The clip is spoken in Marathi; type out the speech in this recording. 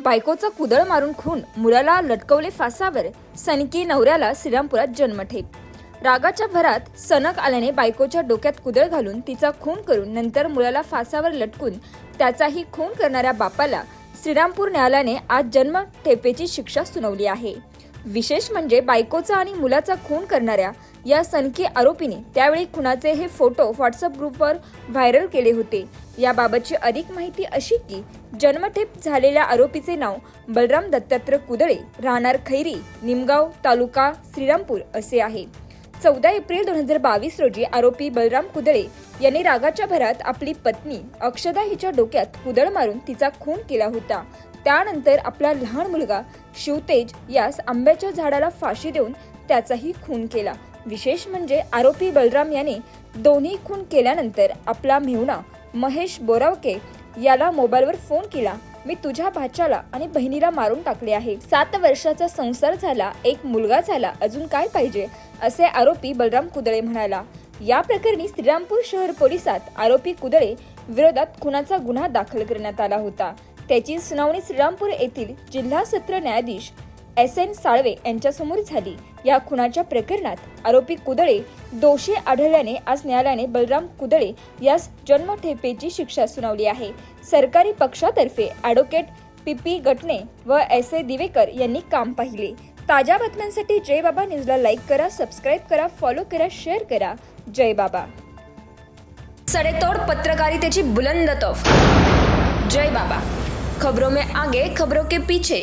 बायकोचा कुदळ मारून खून मुलाला लटकवले फासावर सनकी नवऱ्याला श्रीरामपुरात जन्मठेप. रागाच्या भरात सनक आल्याने बायकोच्या डोक्यात कुदळ घालून तिचा खून करून नंतर मुलाला फासावर लटकून त्याचाही खून करणाऱ्या बापाला श्रीरामपूर न्यायालयाने आज जन्मठेपेची शिक्षा सुनावली आहे. विशेष म्हणजे बायकोचा आणि मुलाचा खून करणाऱ्या या सनकी आरोपीने त्यावेळी खुनाचे हे फोटो व्हॉट्सअप ग्रुपवर व्हायरल केले होते. याबाबतची अधिक माहिती अशी की जन्मठेप झालेल्या आरोपीचे नाव बलराम दत्तात्रय कुदळे राहणार खैरी निमगाव तालुका श्रीरामपूर असे आहे. चौदा एप्रिल दोन हजार बावीस रोजी आरोपी बलराम कुदळे यांनी रागाच्या भरात आपली पत्नी अक्षदा हिच्या डोक्यात कुदळ मारून तिचा खून केला होता. त्यानंतर आपला लहान मुलगा शिवतेज यास आंब्याच्या झाडाला फाशी देऊन त्याचाही खून केला. विशेष म्हणजे आरोपी बलराम याने दोन्ही खून केल्यानंतर आपला मेहुणा महेश बोरावके याला मोबाईलवर फोन केला मी तुझ्या भाच्याला आणि बहिणीला मारून टाकले आहे. सात वर्षाचा संसार झाला एक मुलगा झाला अजून काय पाहिजे? असे आरोपी बलराम कुदळे म्हणाला. या प्रकरणी श्रीरामपूर शहर पोलिसात आरोपी कुदळे विरोधात खुनाचा गुन्हा दाखल करण्यात आला होता. त्याची सुनावणी श्रीरामपूर येथील जिल्हा सत्र न्यायाधीश एस एन साळवे यांच्यासमोर झाली. या खुनाच्या प्रकरणात आरोपी कुदळे दोषी आढळल्याने आज न्यायालयाने बलराम कुदळे यास जन्मठेपेची शिक्षा सुनावली आहे. सरकारी पक्षातर्फे ॲडव्होकेट पी पी गटणे व एस ए दिवेकर यांनी काम पाहिले. ताज्या बातम्यांसाठी जय बाबा न्यूजला लाईक करा सबस्क्राईब करा फॉलो करा शेअर करा. जय बाबा. सडेतोड पत्रकारितेची बुलंद तोफ. जय बाबा. खबरों में आगे खबरों के पीछे।